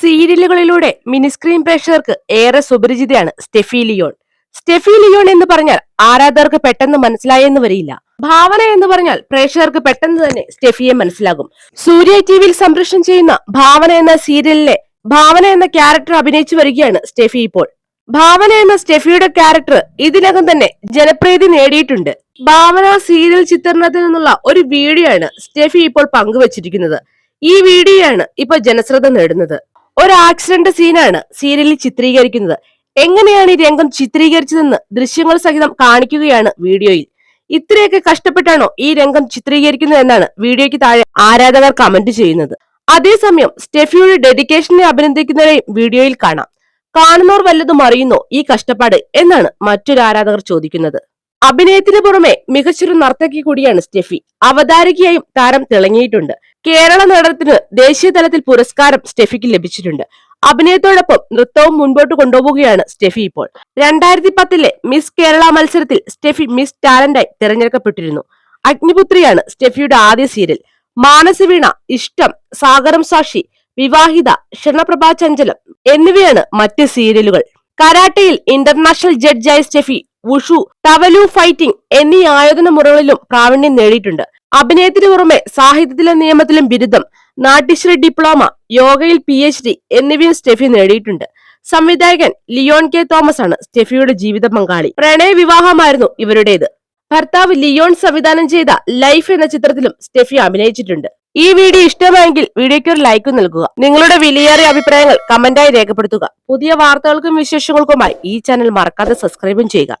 സീരിയലുകളിലൂടെ miniscreen പ്രേക്ഷകർക്ക് ഏറെ സുപരിചിതയാണ് സ്റ്റെഫി ലിയോൺ. സ്റ്റെഫി ലിയോൺ എന്ന് പറഞ്ഞാൽ ആരാധകർക്ക് പെട്ടെന്ന് മനസ്സിലായെന്ന് വരില്ല. ഭാവന എന്ന് പറഞ്ഞാൽ പ്രേക്ഷകർക്ക് പെട്ടെന്ന് തന്നെ സ്റ്റെഫിയെ മനസ്സിലാകും. സൂര്യ ടിവിയിൽ സംപ്രേഷണം ചെയ്യുന്ന ഭാവന എന്ന സീരിയലിലെ ഭാവന എന്ന ക്യാരക്ടർ അഭിനയിച്ചു വരികയാണ് സ്റ്റെഫി ഇപ്പോൾ. ഭാവന എന്ന സ്റ്റെഫിയുടെ ക്യാരക്ടർ ഇതിനകം തന്നെ ജനപ്രീതി നേടിയിട്ടുണ്ട്. ഭാവന സീരിയൽ ചിത്രണത്തിൽ നിന്നുള്ള ഒരു വീഡിയോ ആണ് സ്റ്റെഫി ഇപ്പോൾ പങ്കുവച്ചിരിക്കുന്നത്. ഈ വീഡിയോയാണ് ഇപ്പോൾ ജനശ്രദ്ധ നേടുന്നത്. ഒരു ആക്സിഡന്റ് സീനാണ് സീരിയലിൽ ചിത്രീകരിക്കുന്നത്. എങ്ങനെയാണ് ഈ രംഗം ചിത്രീകരിച്ചതെന്ന് ദൃശ്യങ്ങൾ സഹിതം കാണിക്കുകയാണ് വീഡിയോയിൽ. ഇത്രയൊക്കെ കഷ്ടപ്പെട്ടാണോ ഈ രംഗം ചിത്രീകരിക്കുന്നത് എന്നാണ് വീഡിയോയ്ക്ക് താഴെ ആരാധകർ കമന്റ് ചെയ്യുന്നത്. അതേസമയം സ്റ്റെഫിയുടെ ഡെഡിക്കേഷനെ അഭിനന്ദിക്കുന്നവരെയും വീഡിയോയിൽ കാണാം. കാണുന്നവർ വല്ലതും അറിയുന്നോ ഈ കഷ്ടപ്പാട് എന്നാണ് മറ്റൊരു ആരാധകർ ചോദിക്കുന്നത്. അഭിനയത്തിന് പുറമെ മികച്ചൊരു നർത്തകി കൂടിയാണ് സ്റ്റെഫി. അവതാരകയായും താരം തിളങ്ങിയിട്ടുണ്ട്. കേരള നടനത്തിന് ദേശീയ തലത്തിൽ പുരസ്കാരം സ്റ്റെഫിക്ക് ലഭിച്ചിട്ടുണ്ട്. അഭിനയത്തോടൊപ്പം നൃത്തവും മുൻപോട്ട് കൊണ്ടുപോവുകയാണ് സ്റ്റെഫി ഇപ്പോൾ. രണ്ടായിരത്തി പത്തിലെ മിസ് കേരള മത്സരത്തിൽ സ്റ്റെഫി മിസ് ടാലന്റായി തിരഞ്ഞെടുക്കപ്പെട്ടിരുന്നു. അഗ്നിപുത്രിയാണ് സ്റ്റെഫിയുടെ ആദ്യ സീരിയൽ. മാനസവീണ ഇഷ്ടം സാഗരം സാക്ഷി വിവാഹിത ക്ഷണപ്രഭാ ചഞ്ചലം എന്നിവയാണ് മറ്റ് സീരിയലുകൾ. കരാട്ടയിൽ ഇന്റർനാഷണൽ ജഡ്ജായ സ്റ്റെഫി വുഷു തവലു ഫൈറ്റിംഗ് എന്നീ ആയോധന മുറകളിലും പ്രാവീണ്യം നേടിയിട്ടുണ്ട്. അഭിനയത്തിന് പുറമെ സാഹിത്യത്തിലെ നിയമത്തിലും ബിരുദം നാട്യശ്രീ ഡിപ്ലോമ യോഗയിൽ പി എച്ച് ഡി എന്നിവയും സ്റ്റെഫി നേടിയിട്ടുണ്ട്. സംവിധായകൻ ലിയോൺ കെ തോമസ് ആണ് സ്റ്റെഫിയുടെ ജീവിത പങ്കാളി. പ്രണയ വിവാഹമായിരുന്നു ഇവരുടേത്. ഭർത്താവ് ലിയോൺ സംവിധാനം ചെയ്ത ലൈഫ് എന്ന ചിത്രത്തിലും സ്റ്റെഫി അഭിനയിച്ചിട്ടുണ്ട്. ഈ വീഡിയോ ഇഷ്ടമായെങ്കിൽ വീഡിയോയ്ക്ക് ഒരു ലൈക്ക് നൽകുക. നിങ്ങളുടെ വിലയേറിയ അഭിപ്രായങ്ങൾ കമന്റായി രേഖപ്പെടുത്തുക. പുതിയ വാർത്തകൾക്കും വിശേഷങ്ങൾക്കുമായി ഈ ചാനൽ മറക്കാതെ സബ്സ്ക്രൈബും ചെയ്യുക.